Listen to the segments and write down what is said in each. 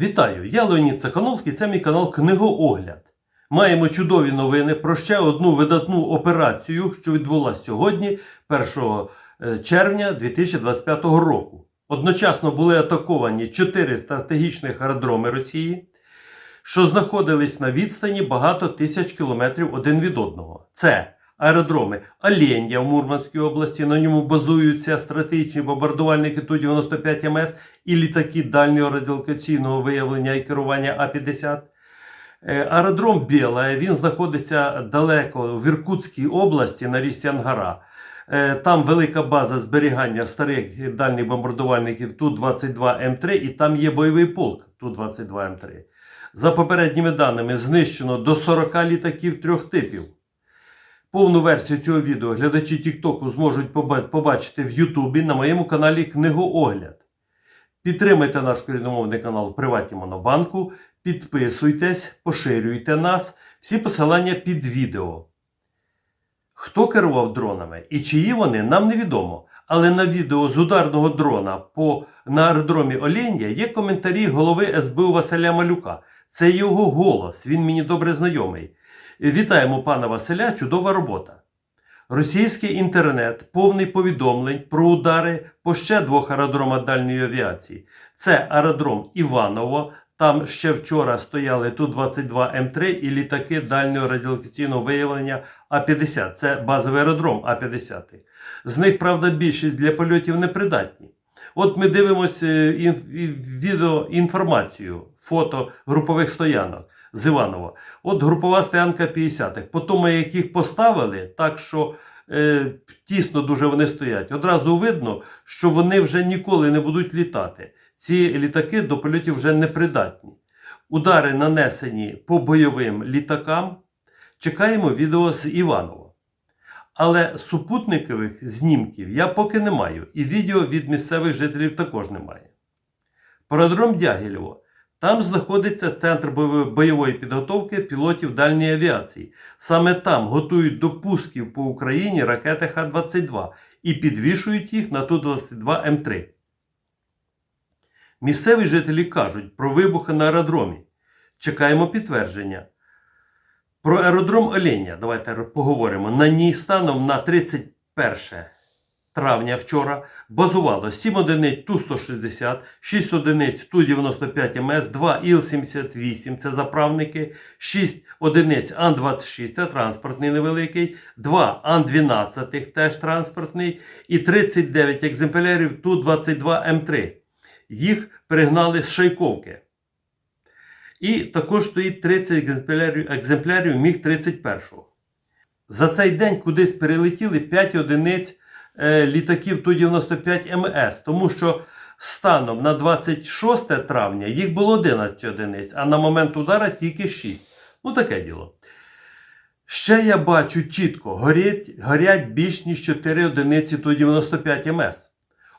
Вітаю! Я Леонід Цехановський, це мій канал Книгоогляд. Маємо чудові новини про ще одну видатну операцію, що відбулася сьогодні, 1 е, червня 2025 року. Одночасно були атаковані чотири стратегічних аеродроми Росії, що знаходились на відстані багато тисяч кілометрів один від одного. Це аеродроми Оленя в Мурманській області. На ньому базуються стратегічні бомбардувальники Ту-95 МС і літаки дальнього радіолокаційного виявлення і керування А-50. Е, Аеродром Біла, він знаходиться далеко в Іркутській області на річці Ангара. Е, Там велика база зберігання старих дальніх бомбардувальників Ту-22М3 і там є бойовий полк Ту-22М3. За попередніми даними, знищено до 40 літаків трьох типів. Повну версію цього відео глядачі Тіктоку зможуть побачити в Ютубі на моєму каналі Книгоогляд. Підтримайте наш корінномовний канал в Приватні Монобанку, підписуйтесь, поширюйте нас. Всі посилання під відео. Хто керував дронами і чиї вони, нам невідомо. Але на відео з ударного дрона по, на аеродромі Оленя є коментарі голови СБУ Василя Малюка. Це його голос, він мені добре знайомий. Вітаємо пана Василя, чудова робота. Російський інтернет повний повідомлень про удари по ще двох аеродромах дальньої авіації. Це аеродром Іваново. Там ще вчора стояли Ту-22М3 і літаки дальнього радіолокаційного виявлення А-50. Це базовий аеродром А-50. З них, правда, більшість для польотів непридатні. От ми дивимося відео інформацію, фото групових стоянок з Іванова. От групова стоянка 50-х. По тому, як їх поставили, так що е, тісно дуже вони стоять. Одразу видно, що вони вже ніколи не будуть літати. Ці літаки до польотів вже не придатні. Удари нанесені по бойовим літакам. Чекаємо відео з Іванова. Але супутникових знімків я поки не маю, і відео від місцевих жителів також немає. Парадром Дягілєво. Там знаходиться центр бойової- підготовки пілотів дальньої авіації. Саме там готують до пусків по Україні ракети Х-22 і підвішують їх на Ту-22М3. Місцеві жителі кажуть про вибухи на аеродромі. Чекаємо підтвердження. Про аеродром Оленя давайте поговоримо. На ній станом на 31 травня вчора базувало 7 одиниць Ту-160, 6 одиниць Ту-95 МС, 2 Іл-78, це заправники, 6 одиниць Ан-26, це транспортний невеликий, 2 Ан-12, теж транспортний, і 39 екземплярів Ту-22М3. Їх перегнали з Шайковки. І також стоїть 30 екземплярів, екземплярів міг 31 За цей день кудись перелетіли 5 одиниць літаків Ту-95 МС, тому що станом на 26 травня їх було 11 одиниць, а на момент удара тільки 6. Ну таке діло. Ще я бачу чітко, горять, горять більш ніж 4 одиниці Ту-95 МС.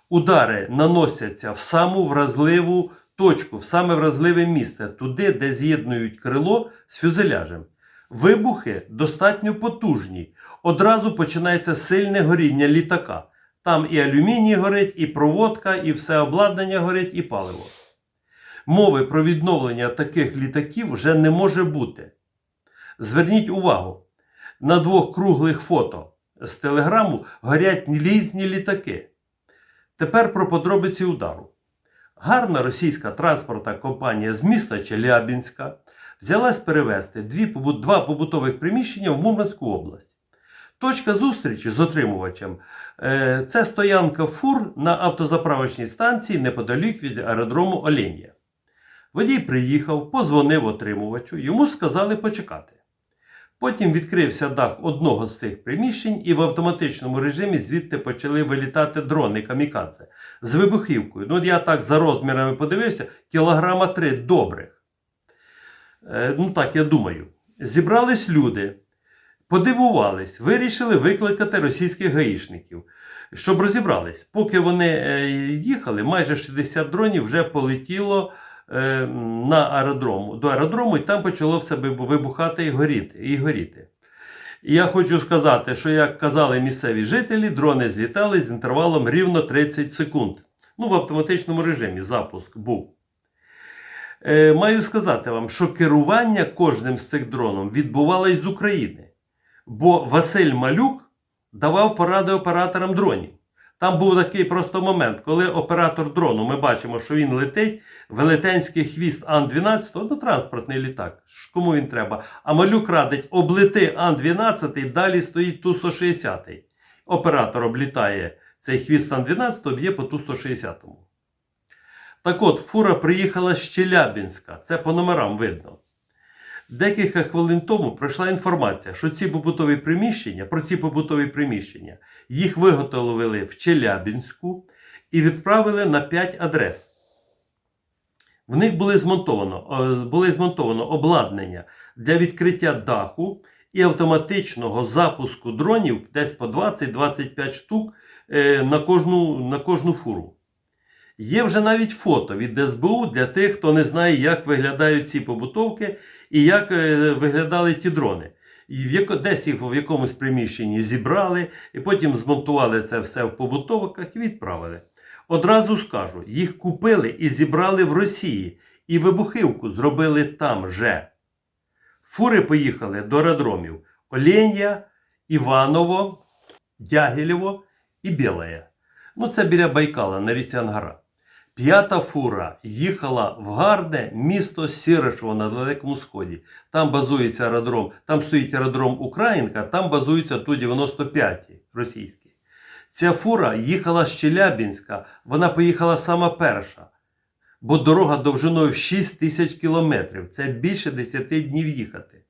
Удари наносяться в саму вразливу точку, в саме вразливе місце, туди, де з'єднують крило з фюзеляжем. Вибухи достатньо потужні. Одразу починається сильне горіння літака. Там і алюміній горить, і проводка, і все обладнання горить, і паливо. Мови про відновлення таких літаків вже не може бути. Зверніть увагу, на двох круглих фото з телеграму горять різні літаки. Тепер про подробиці удару. Гарна російська транспортна компанія з міста Челябінська взялась перевезти дві, два побутових приміщення в Мурманську область. Точка зустрічі з отримувачем е, це стоянка фур на автозаправочній станції неподалік від аеродрому Оленя. Водій приїхав, позвонив отримувачу, йому сказали почекати. Потім відкрився дах одного з цих приміщень, і в автоматичному режимі звідти почали вилітати дрони камікадзе з вибухівкою. Ну, от я так за розмірами подивився, кілограма три добрих. Е, ну так, я думаю. Зібрались люди, подивувались, вирішили викликати російських гаїшників, щоб розібрались. Поки вони е, їхали, майже 60 дронів вже полетіло е, на аеродрому, до аеродрому, і там почало все вибухати і горіти. І горіти. Я хочу сказати, що, як казали місцеві жителі, дрони злітали з інтервалом рівно 30 секунд. Ну, в автоматичному режимі запуск був. Е, маю сказати вам, що керування кожним з цих дроном відбувалось з України. Бо Василь Малюк давав поради операторам дронів. Там був такий просто момент, коли оператор дрону, ми бачимо, що він летить, велетенський хвіст Ан-12, ну транспортний літак. Кому він треба? А малюк радить облети Ан-12, далі стоїть Ту-160. Оператор облітає цей хвіст Ан-12, б'є по Ту-160. Так от, фура приїхала з Челябінська, це по номерам видно. Декілька хвилин тому пройшла інформація, що ці побутові приміщення, про ці побутові приміщення, їх виготовили в Челябінську і відправили на 5 адрес. В них були змонтовано, е, були змонтовано обладнання для відкриття даху і автоматичного запуску дронів десь по 20-25 штук е, на кожну, на кожну фуру. Є вже навіть фото від СБУ для тих, хто не знає, як виглядають ці побутовки і як е, виглядали ті дрони. І в яко, десь їх в якомусь приміщенні зібрали, і потім змонтували це все в побутовках і відправили. Одразу скажу, їх купили і зібрали в Росії, і вибухівку зробили там же. Фури поїхали до аеродромів Оленя, Іваново, Дягілєво і Білая. Ну, це біля Байкала на річці Ангара. П'ята фура їхала в гарне місто Сірешево на Далекому Сході. Там базується аеродром, там стоїть аеродром Українка, там базується Ту-95 російський. Ця фура їхала з Челябінська, вона поїхала сама перша. Бо дорога довжиною в 6 тисяч кілометрів. Це більше 10 днів їхати.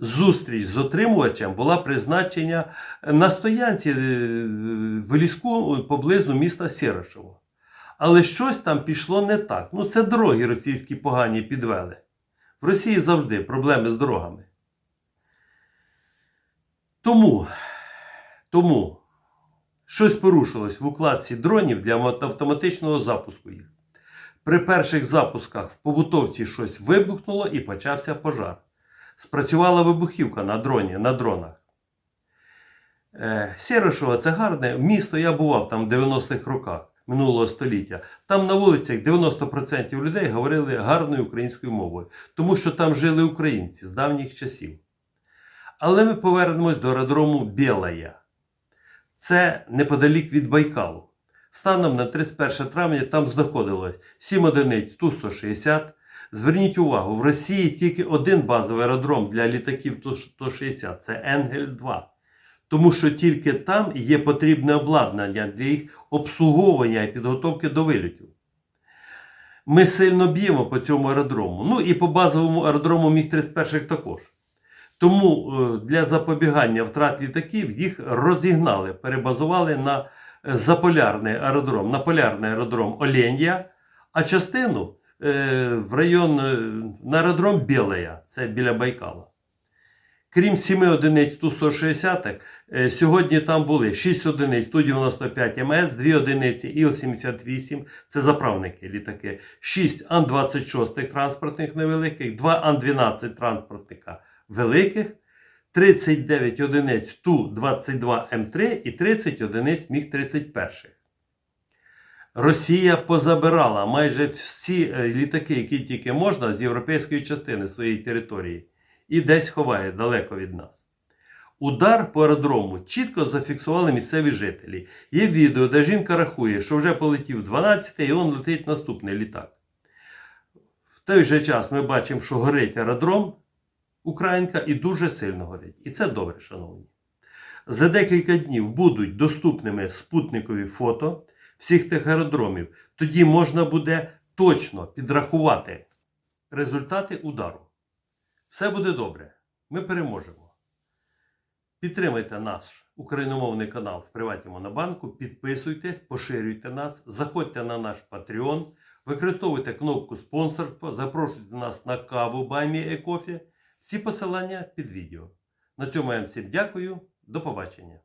Зустріч з отримувачем була призначена на стоянці е, в ліску поблизу міста Сірошево. Але щось там пішло не так. Ну, це дороги російські погані підвели. В Росії завжди проблеми з дорогами. Тому, тому щось порушилось в укладці дронів для автоматичного запуску їх. При перших запусках в побутовці щось вибухнуло і почався пожар. Спрацювала вибухівка на дроні, на дронах. Е, Сєрошево це гарне місто, я бував там в 90-х роках минулого століття. Там на вулицях 90% людей говорили гарною українською мовою, тому що там жили українці з давніх часів. Але ми повернемось до аеродрому Білая. Це неподалік від Байкалу. Станом на 31 травня там знаходилось 7 одиниць Ту-160. Зверніть увагу, в Росії тільки один базовий аеродром для літаків Ту-160 це Енгельс-2. Тому що тільки там є потрібне обладнання для їх обслуговування і підготовки до вильотів. Ми сильно б'ємо по цьому аеродрому. Ну і по базовому аеродрому Міг-31 також. Тому е, для запобігання втрат літаків їх розігнали, перебазували на е, заполярний аеродром, на полярний аеродром Оленя, а частину е, в район на аеродром Білая, це біля Байкала. Крім 7 одиниць Ту-160, е, сьогодні там були 6 одиниць Ту-95 МС, 2 одиниці Іл-78, це заправники літаки, 6 Ан-26 транспортних невеликих, 2 Ан-12 транспортника великих, 39 одиниць Ту-22М3 і 30 одиниць Міг-31. Росія позабирала майже всі е, літаки, які тільки можна, з європейської частини своєї території і десь ховає далеко від нас. Удар по аеродрому чітко зафіксували місцеві жителі. Є відео, де жінка рахує, що вже полетів 12-й і он летить наступний літак. В той же час ми бачимо, що горить аеродром Українка і дуже сильно горить. І це добре, шановні. За декілька днів будуть доступними спутникові фото всіх тих аеродромів. Тоді можна буде точно підрахувати результати удару. Все буде добре. Ми переможемо. Підтримайте наш україномовний канал в Приваті Монобанку, підписуйтесь, поширюйте нас, заходьте на наш Patreon, використовуйте кнопку спонсорства, запрошуйте нас на каву Баймі Екофі. Всі посилання під відео. На цьому я вам всім дякую. До побачення.